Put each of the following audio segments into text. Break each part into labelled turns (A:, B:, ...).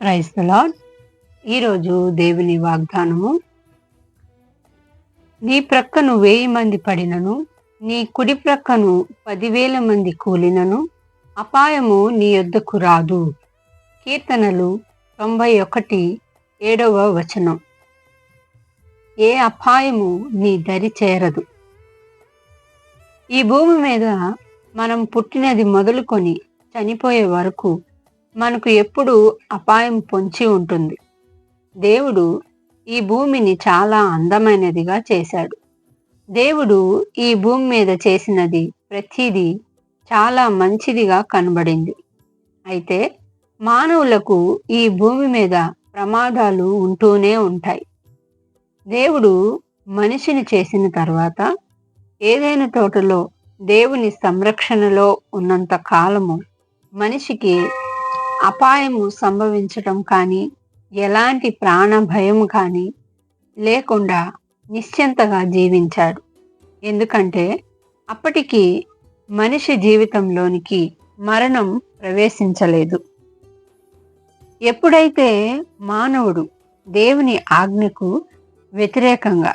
A: Praise ఈరోజు దేవుని వాగ్దానము. నీ ప్రక్కను వెయ్యి మంది పడినను నీ కుడి ప్రక్కను పదివేల మంది కూలినను అపాయము నీ యొద్దకు రాదు. కీర్తనలు తొంభై ఒకటి ఏడవ వచనం. ఏ అపాయము నీ దరి చేరదు. ఈ భూమి మీద మనం పుట్టినది మొదలుకొని చనిపోయే వరకు మనకు ఎప్పుడు అపాయం పొంచి ఉంటుంది. దేవుడు ఈ భూమిని చాలా అందమైనదిగా చేశాడు. దేవుడు ఈ భూమి మీద చేసినది ప్రతిదీ చాలా మంచిదిగా కనబడింది. అయితే మానవులకు ఈ భూమి మీద ప్రమాదాలు ఉంటూనే ఉంటాయి. దేవుడు మనిషిని చేసిన తర్వాత ఏదైనా తోటలో దేవుని సంరక్షణలో ఉన్నంత కాలము మనిషికి అపాయము సంభవించటం కానీ ఎలాంటి ప్రాణ భయం కానీ లేకుండా నిశ్చింతగా జీవించాడు. ఎందుకంటే అప్పటికి మనిషి జీవితంలోనికి మరణం ప్రవేశించలేదు. ఎప్పుడైతే మానవుడు దేవుని ఆజ్ఞకు వ్యతిరేకంగా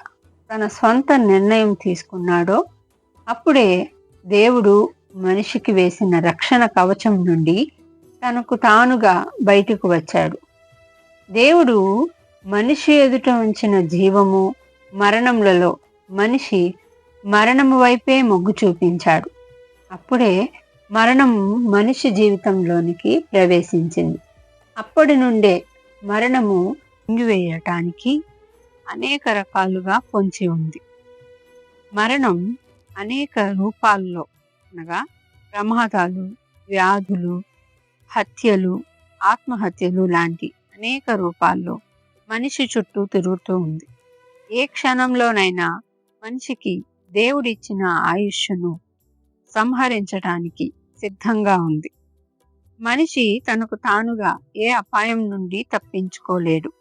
A: తన సొంత నిర్ణయం తీసుకున్నాడో అప్పుడే దేవుడు మనిషికి వేసిన రక్షణ కవచం నుండి తనకు తానుగా బయటకు వచ్చాడు. దేవుడు మనిషి ఎదుట ఉంచిన జీవము మరణములలో మనిషి మరణము వైపే మొగ్గు చూపించాడు. అప్పుడే మరణం మనిషి జీవితంలోనికి ప్రవేశించింది. అప్పటి నుండే మరణము ఇంగివేయటానికి అనేక రకాలుగా పొంచి ఉంది. మరణం అనేక రూపాల్లో అనగా ప్రమాదాలు వ్యాధులు హత్యలు ఆత్మహత్యలు లాంటి అనేక రూపాల్లో మనిషి చుట్టూ తిరుగుతూ ఉంది. ఏ క్షణంలోనైనా మనిషికి దేవుడిచ్చిన ఆయుష్ను సంహరించటానికి సిద్ధంగా ఉంది. మనిషి తనకు తానుగా ఏ అపాయం నుండి తప్పించుకోలేడు.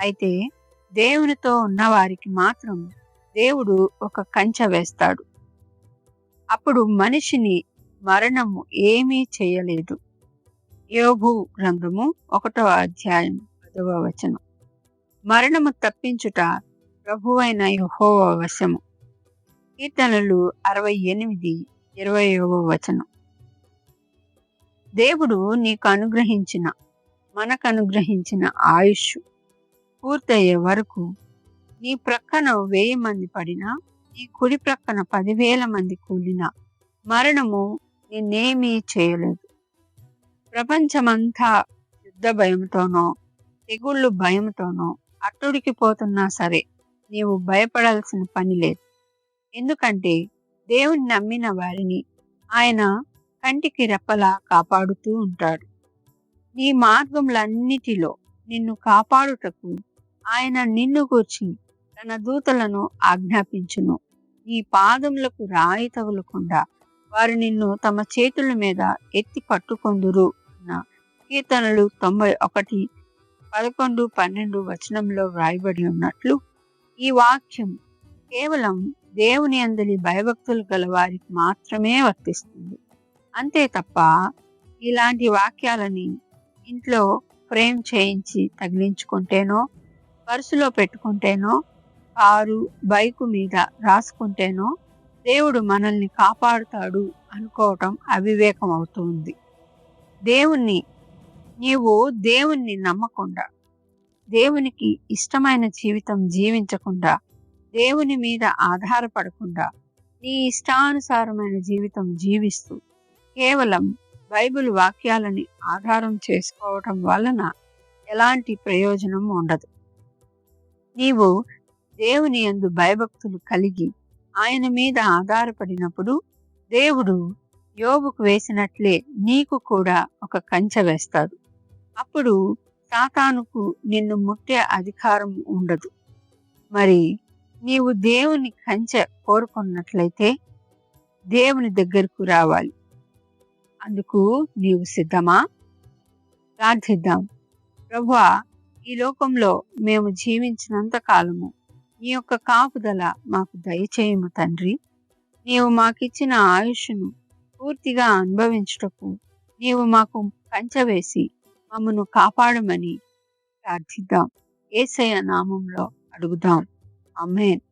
A: అయితే దేవునితో ఉన్నవారికి మాత్రం దేవుడు ఒక కంచె వేస్తాడు. అప్పుడు మనిషిని మరణము ఏమీ చేయలేదు. యోభు గ్రంథము ఒకటవ అధ్యాయం పదవ వచనం. మరణము తప్పించుట ప్రభువైన యహోవ వశము. కీర్తనలు అరవై ఎనిమిది ఇరవయవ వచనం. దేవుడు నీకు అనుగ్రహించిన మనకు అనుగ్రహించిన ఆయుష్ పూర్తయ్యే వరకు నీ ప్రక్కన వెయ్యి మంది పడినా నీ కుడి ప్రక్కన పదివేల మంది కూలినా మరణము నిన్నేమీ చేయలేదు. ప్రపంచమంతా యుద్ధ భయంతోనో తెగుళ్ళు భయంతోనో అట్టుడికి పోతున్నా సరే నీవు భయపడాల్సిన పని లేదు. ఎందుకంటే దేవుని నమ్మిన వారిని ఆయన కంటికి రెప్పలా కాపాడుతూ ఉంటాడు. నీ మార్గములన్నిటిలో నిన్ను కాపాడుటకు ఆయన నిన్ను గూర్చి తన దూతలను ఆజ్ఞాపించును. నీ పాదములకు రాయి తగులకుండా వారు నిన్ను తమ చేతుల మీద ఎత్తి పట్టుకొందురు. అన్న కీర్తనలు తొంభై ఒకటి పదకొండు పన్నెండు వచనంలో వ్రాయబడి ఉన్నట్లు ఈ వాక్యం కేవలం దేవుని అందలి భయభక్తులు గల వారికి మాత్రమే వర్తిస్తుంది. అంతే తప్ప ఇలాంటి వాక్యాలని ఇంట్లో ఫ్రేమ్ చేయించి తగిలించుకుంటేనో పర్సులో పెట్టుకుంటేనో కారు బైకు మీద రాసుకుంటేనో దేవుడు మనల్ని కాపాడుతాడు అనుకోవటం అవివేకం అవుతుంది దేవుణ్ణి నీవు దేవుణ్ణి నమ్మకుండా దేవునికి ఇష్టమైన జీవితం జీవించకుండా దేవుని మీద ఆధారపడకుండా నీ ఇష్టానుసారమైన జీవితం జీవిస్తూ కేవలం బైబిల్ వాక్యాలని ఆధారం చేసుకోవటం వలన ఎలాంటి ప్రయోజనం ఉండదు. నీవు దేవుని యందు భయభక్తులు కలిగి ఆయన మీద ఆధారపడినప్పుడు దేవుడు యోబుకు వేసినట్లే నీకు కూడా ఒక కంచె వేస్తాడు. అప్పుడు సాతానుకు నిన్ను ముట్టే అధికారం ఉండదు. మరి నీవు దేవుని కంచె కోరుకున్నట్లయితే దేవుని దగ్గరకు రావాలి. అందుకు నీవు సిద్ధమా? ప్రార్థిద్దాం. ప్రభువా ఈ లోకంలో మేము జీవించినంత కాలము నీ యొక్క కాపుదల మాకు దయచేయము తండ్రి. నీవు మాకిచ్చిన ఆయుష్ను పూర్తిగా అనుభవించుటకు నీవు మాకు కంచవేసి మమ్మను కాపాడమని ప్రార్థిద్దాం. ఏసయ్య నామంలో అడుగుదాం. అమ్మేన్